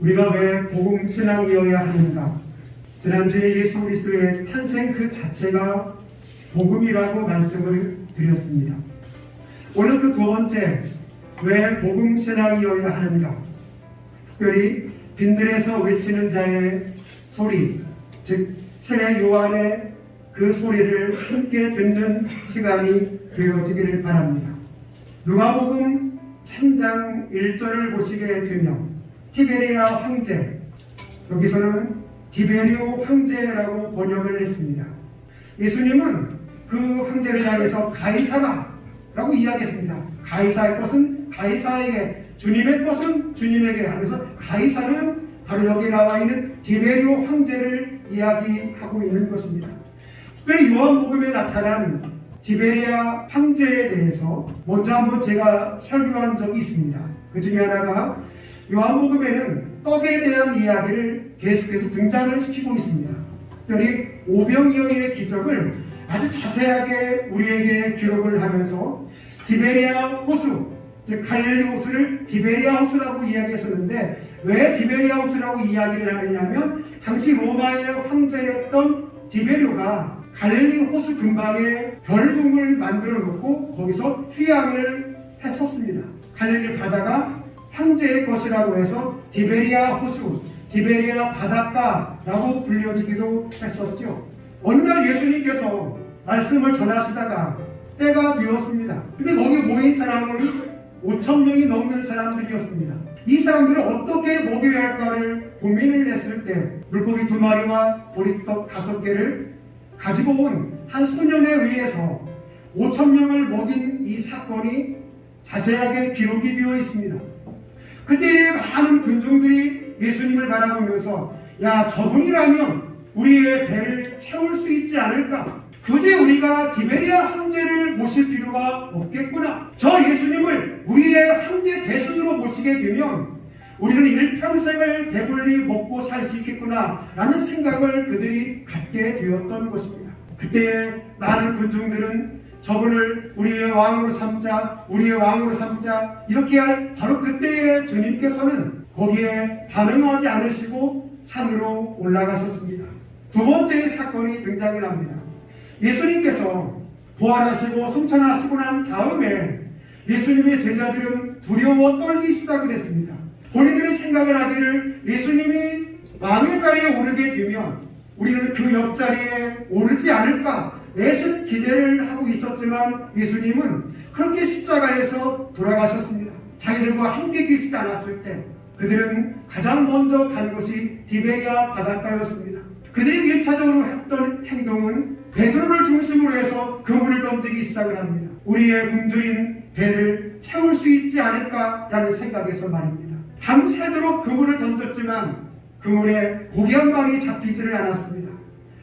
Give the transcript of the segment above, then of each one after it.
우리가 왜 복음 신앙이어야 하는가? 지난주에 예수 그리스도의 탄생 그 자체가 복음이라고 말씀을 드렸습니다. 오늘 그 두 번째, 왜 복음 신앙이어야 하는가? 특별히 빈들에서 외치는 자의 소리, 즉 세례 요한의 그 소리를 함께 듣는 시간이 되어지기를 바랍니다. 누가복음 3장 1절을 보시게 되면 티베리아 황제 여기서는 디베리오 황제라고 번역을 했습니다. 예수님은 그 황제를 향해서 가이사라라고 이야기했습니다. 가이사의 것은 가이사에게 주님의 것은 주님에게 하면서 가이사는 바로 여기 나와 있는 디베리오 황제를 이야기하고 있는 것입니다. 특별히 요한복음에 나타난 디베리아 황제에 대해서 먼저 한번 제가 설교한 적이 있습니다. 그 중에 하나가 요한복음에는 떡에 대한 이야기를 계속해서 등장을 시키고 있습니다. 특별히 오병이어의 기적을 아주 자세하게 우리에게 기록을 하면서 디베리아 호수, 즉 갈릴리 호수를 디베리아 호수라고 이야기했었는데 왜 디베리아 호수라고 이야기를 하느냐면 당시 로마의 황제였던 디베리오가 갈릴리 호수 근방에 별궁을 만들어 놓고 거기서 휴양을 했었습니다. 갈릴리 바다가 황제의 것이라고 해서 디베리아 호수, 디베리아 바닷가라고 불려지기도 했었죠. 어느 날 예수님께서 말씀을 전하시다가 때가 되었습니다. 근데 거기 모인 사람은 5천 명이 넘는 사람들이었습니다. 이 사람들을 어떻게 먹여야 할까를 고민을 했을 때 물고기 두 마리와 보리떡 다섯 개를 가지고 온 한 소년에 의해서 5천 명을 먹인 이 사건이 자세하게 기록이 되어 있습니다. 그때 많은 군중들이 예수님을 바라보면서 야 저분이라면 우리의 배를 채울 수 있지 않을까? 굳이 우리가 디베리아 황제를 모실 필요가 없겠구나. 저 예수님을 우리의 황제 대신으로 모시게 되면 우리는 일평생을 배불리 먹고 살 수 있겠구나 라는 생각을 그들이 갖게 되었던 것입니다. 그때 많은 군중들은 저분을 우리의 왕으로 삼자, 우리의 왕으로 삼자 이렇게 할 바로 그때의 주님께서는 거기에 반응하지 않으시고 산으로 올라가셨습니다. 두 번째의 사건이 등장을 합니다. 예수님께서 부활하시고 승천하시고 난 다음에 예수님의 제자들은 두려워 떨기 시작을 했습니다. 본인들의 생각을 하기를 예수님이 왕의 자리에 오르게 되면 우리는 그 옆자리에 오르지 않을까 내심 기대를 하고 있었지만 예수님은 그렇게 십자가에서 돌아가셨습니다. 자기들과 함께 계시지 않았을 때 그들은 가장 먼저 간 곳이 디베리아 바닷가였습니다. 그들이 1차적으로 했던 행동은 베드로를 중심으로 해서 그물을 던지기 시작을 합니다. 우리의 굶주린 배를 채울 수 있지 않을까라는 생각에서 말입니다. 밤새도록 그물을 던졌지만 그물에 고기 한 마리 잡히지를 않았습니다.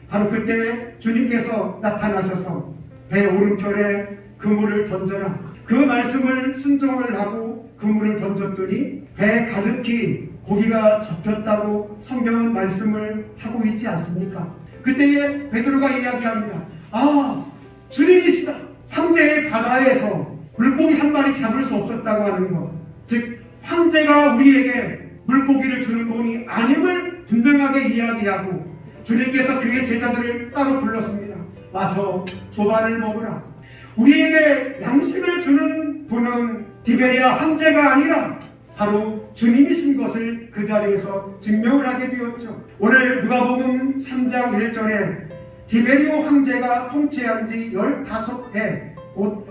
바로 그때 주님께서 나타나셔서 배 오른편에 그물을 던져라. 그 말씀을 순종을 하고 그물을 던졌더니 배 가득히 고기가 잡혔다고 성경은 말씀을 하고 있지 않습니까? 그때에 베드로가 이야기합니다. 아, 주님이시다. 황제의 바다에서 물고기 한 마리 잡을 수 없었다고 하는 것. 즉, 황제가 우리에게 물고기를 주는 분이 아님을 분명하게 이야기하고 주님께서 그의 제자들을 따로 불렀습니다. 와서 조반을 먹으라. 우리에게 양식을 주는 분은 디베리아 황제가 아니라 바로 주님이신 것을 그 자리에서 증명을 하게 되었죠. 오늘 누가복음 3장 1절에 디베리오 황제가 통치한 지 15해 곧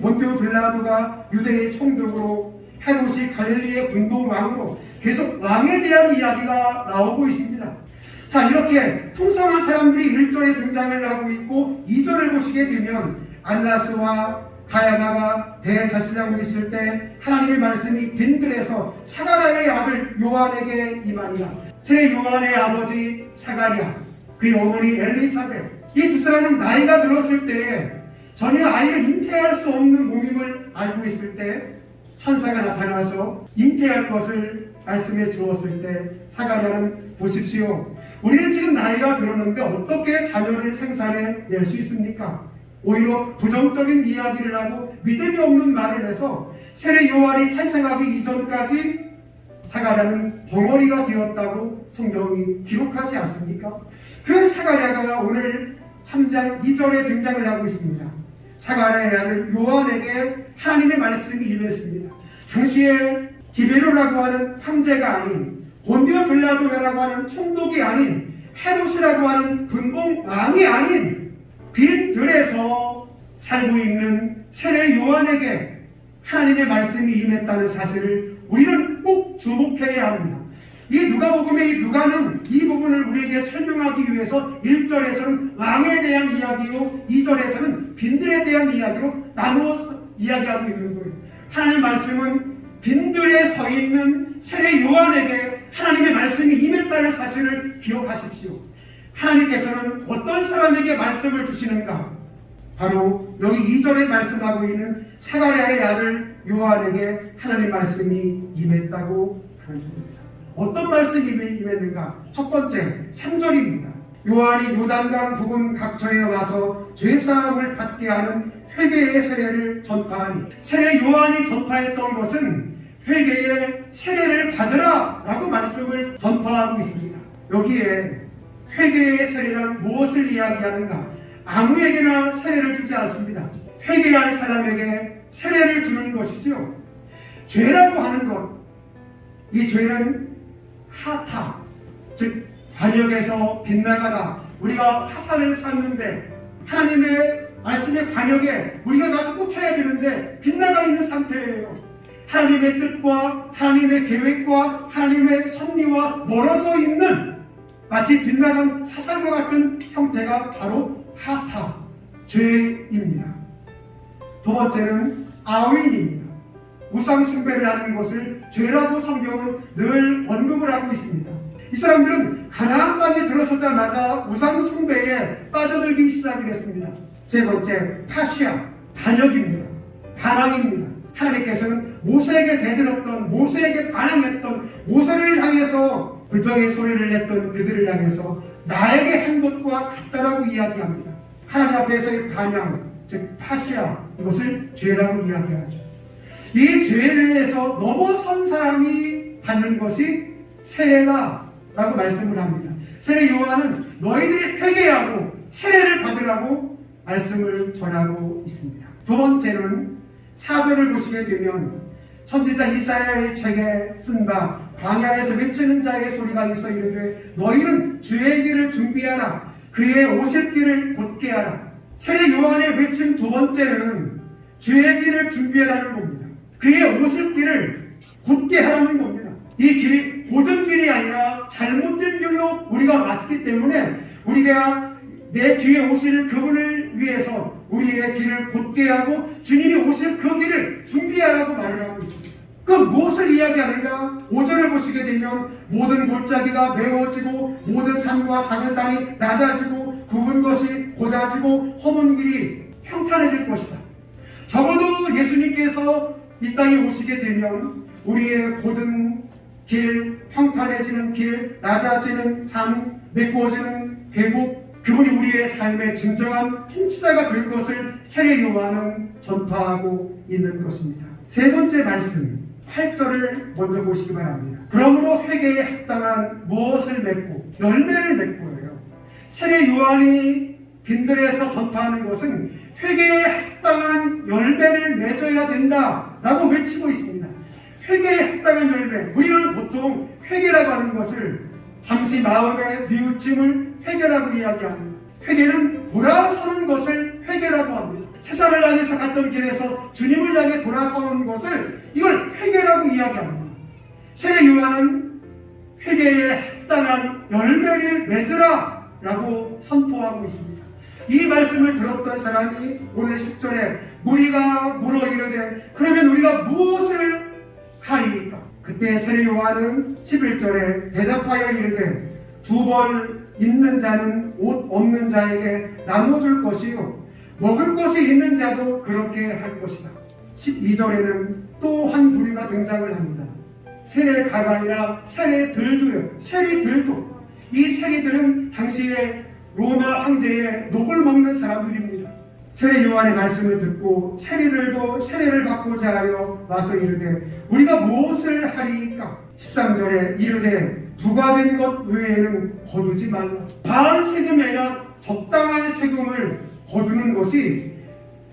본디오 빌라도가 유대의 총독으로 헤롯이 갈릴리의 분봉 왕으로 계속 왕에 대한 이야기가 나오고 있습니다. 자 이렇게 풍성한 사람들이 1절에 등장을 하고 있고 2절을 보시게 되면 안나스와 가야마가 대다스하고 있을 때 하나님의 말씀이 빈들에서 사가랴의 아들 요한에게 임하니라. 제 요한의 아버지 사가랴 그의 어머니 엘리사벳 이 두 사람은 나이가 들었을 때에 전혀 아이를 잉태할 수 없는 몸임을 알고 있을 때 천사가 나타나서 잉태할 것을 말씀해 주었을 때 사가랴는 보십시오. 우리는 지금 나이가 들었는데 어떻게 자녀를 생산해 낼 수 있습니까? 오히려 부정적인 이야기를 하고 믿음이 없는 말을 해서 세례 요한이 탄생하기 이전까지 사가랴는 덩어리가 되었다고 성경이 기록하지 않습니까? 그 사가랴가 오늘 3장 2절에 등장을 하고 있습니다. 사가랴의 요한에게 하나님의 말씀이 임했습니다. 당시에 디베로라고 하는 황제가 아닌 본디오 빌라도라고 하는 총독이 아닌 헤롯이라고 하는 분봉 왕이 아닌 빈 들에서 살고 있는 세례 요한에게 하나님의 말씀이 임했다는 사실을 우리는 꼭 주목해야 합니다. 이 누가복음의 이 누가는 이 부분을 우리에게 설명하기 위해서 1절에서는 왕에 대한 이야기요 2절에서는 빈들에 대한 이야기로 나누어서 이야기하고 있는 거예요. 하나님의 말씀은 빈들에 서 있는 세례 요한에게 하나님의 말씀이 임했다는 사실을 기억하십시오. 하나님께서는 어떤 사람에게 말씀을 주시는가? 바로 여기 2절에 말씀하고 있는 사가랴의 아들 요한에게 하나님 말씀이 임했다고 하는 겁니다. 어떤 말씀이 임했는가? 첫 번째, 3절입니다. 요한이 요단강 부근 각처에 와서 죄사함을 받게 하는 회개의 세례를 전파하니 세례 요한이 전파했던 것은 회개의 세례를 받으라 라고 말씀을 전파하고 있습니다. 여기에 회개의 세례란 무엇을 이야기하는가? 아무에게나 세례를 주지 않습니다. 회개할 사람에게 세례를 주는 것이죠. 죄라고 하는 것, 이 죄는 하타, 즉 관역에서 빗나가다. 우리가 화살을 쐈는데 하나님의 말씀의 관역에 우리가 가서 꽂혀야 되는데 빗나가 있는 상태예요. 하나님의 뜻과 하나님의 계획과 하나님의 섭리와 멀어져 있는 마치 빗나간 화살과 같은 형태가 바로 하타, 죄입니다. 두 번째는 아윈입니다. 우상 숭배를 하는 것을 죄라고 성경은 늘 언급을 하고 있습니다. 이 사람들은 가나안 땅에 들어서자마자 우상 숭배에 빠져들기 시작을 했습니다. 세 번째, 파시아, 반역입니다. 반항입니다. 하나님께서는 모세에게 대들었던 모세에게 반항했던 모세를 향해서 불평의 소리를 냈던 그들을 향해서 나에게 한 것과 같다라고 이야기합니다. 하나님 앞에서의 반항, 즉 파시아 이것을 죄라고 이야기하죠. 이 죄에서 넘어선 사람이 받는 것이 세례다라고 말씀을 합니다. 세례 요한은 너희들이 회개하고 세례를 받으라고 말씀을 전하고 있습니다. 두 번째는 사절을 보시게 되면 선지자 이사야의 책에 쓴바 광야에서 외치는 자의 소리가 있어 이르되 너희는 주의 길을 준비하라. 그의 오실 길을 곧게 하라. 세례 요한의 외침 두 번째는 주의 길을 준비하라는 겁니다. 그의 오실 길을 곧게 하라는 겁니다. 이 길이 고든 길이 아니라 잘못된 길로 우리가 왔기 때문에 우리가 내 뒤에 오실 그분을 위해서 우리의 길을 곧게 하고 주님이 오실 그 길을 준비하라고 말을 하고 있습니다. 그 무엇을 이야기하는가? 5절을 보시게 되면 모든 골짜기가 메워지고 모든 산과 작은 산이 낮아지고 굽은 것이 곧아지고 험은 길이 평탄해질 것이다. 적어도 예수님께서 이 땅에 오시게 되면 우리의 고든 길, 평탄해지는 길, 낮아지는 산, 메꾸어지는 계곡, 그분이 우리의 삶의 진정한 통치자가 될 것을 세례 요한은 전파하고 있는 것입니다. 세 번째 말씀, 8절을 먼저 보시기 바랍니다. 그러므로 회개에 합당한 무엇을 맺고 열매를 맺고예요. 세례 요한이 빈들에서 전파하는 것은 회개에 합당한 열매를 맺어야 된다라고 외치고 있습니다. 회개에 합당한 열매. 우리는 보통 회개라고 하는 것을 잠시 마음의 뉘우침을 회개라고 이야기합니다. 회개는 돌아서는 것을 회개라고 합니다. 세상을 향해서 갔던 길에서 주님을 향해 돌아서는 것을 이걸 회개라고 이야기합니다. 세례 요한은 회개에 합당한 열매를 맺으라 라고 선포하고 있습니다. 이 말씀을 들었던 사람이 오늘 10절에 무리가 물어 이르되 그러면 우리가 무엇을 하리니까? 그때 세례 요한은 11절에 대답하여 이르되 두 벌 있는 자는 옷 없는 자에게 나눠줄 것이요 먹을 것이 있는 자도 그렇게 할 것이다. 12절에는 또 한 부류가 등장을 합니다. 세례가가 아니라 세례들도요. 세리들도. 이 세리들은 당시에 로마 황제의 녹을 먹는 사람들입니다. 세례 요한의 말씀을 듣고 세리들도 세례를 받고자 하여 와서 이르되 우리가 무엇을 하리까? 13절에 이르되 부과된 것 외에는 거두지 말라. 세금이 아니라 적당한 세금을 거두는 것이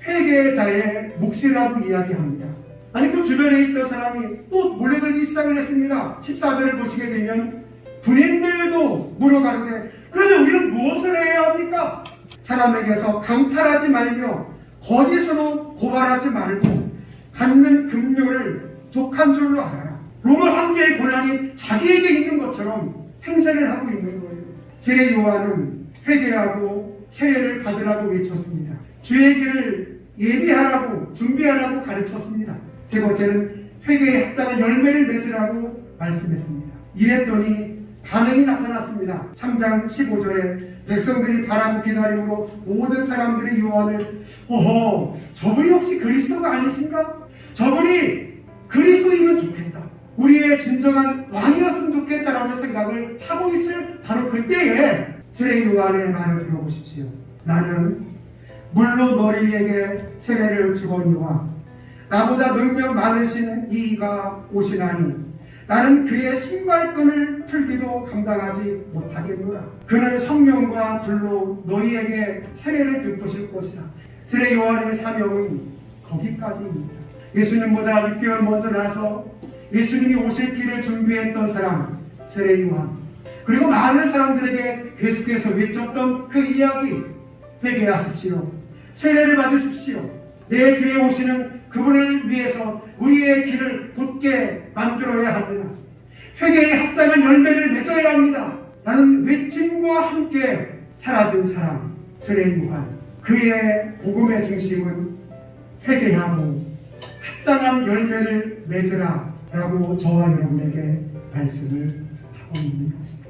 회계자의 몫이라고 이야기합니다. 아니 그 주변에 있던 사람이 또 몰려들기 시작을 했습니다. 14절을 보시게 되면 군인들도 물어가는데 그러면 우리는 무엇을 해야 합니까? 사람에게서 강탈하지 말며 거짓으로 고발하지 말고 갖는 금료를 족한 줄로 알아라. 로마 황제의 권한이 자기에게 있는 것처럼 행세를 하고 있는 거예요. 세례 요한은 회개하고 세례를 받으라고 외쳤습니다. 주의 길을 예비하라고 준비하라고 가르쳤습니다. 세 번째는 회개에 합당한 열매를 맺으라고 말씀했습니다. 이랬더니 반응이 나타났습니다. 3장 15절에 백성들이 바라고 기다림으로 모든 사람들이 요한을 오호 저분이 혹시 그리스도가 아니신가? 저분이 그리스도이면 좋겠다. 우리의 진정한 왕이었으면 좋겠다라는 생각을 하고 있을 바로 그때에 세례 요한의 말을 들어보십시오. 나는 물로 너희에게 세례를 주거니와 나보다 능력 많으신 이가 오시나니 나는 그의 신발끈을 풀기도 감당하지 못하겠노라. 그는 성령과 불로 너희에게 세례를 베푸실 것이라. 세례 요한의 사명은 거기까지입니다. 예수님보다 6개월 먼저 나서 예수님이 오실 길을 준비했던 사람 세례 요한. 그리고 많은 사람들에게 계속해서 외쳤던 그 이야기 회개하십시오. 세례를 받으십시오. 내 뒤에 오시는 그분을 위해서 우리의 길을 굳게 만들어야 합니다. 회개에 합당한 열매를 맺어야 합니다. 라는 외침과 함께 사라진 사람, 세례 요한. 그의 복음의 중심은 회개하고 합당한 열매를 맺으라 라고 저와 여러분에게 말씀을 하고 있는 것입니다.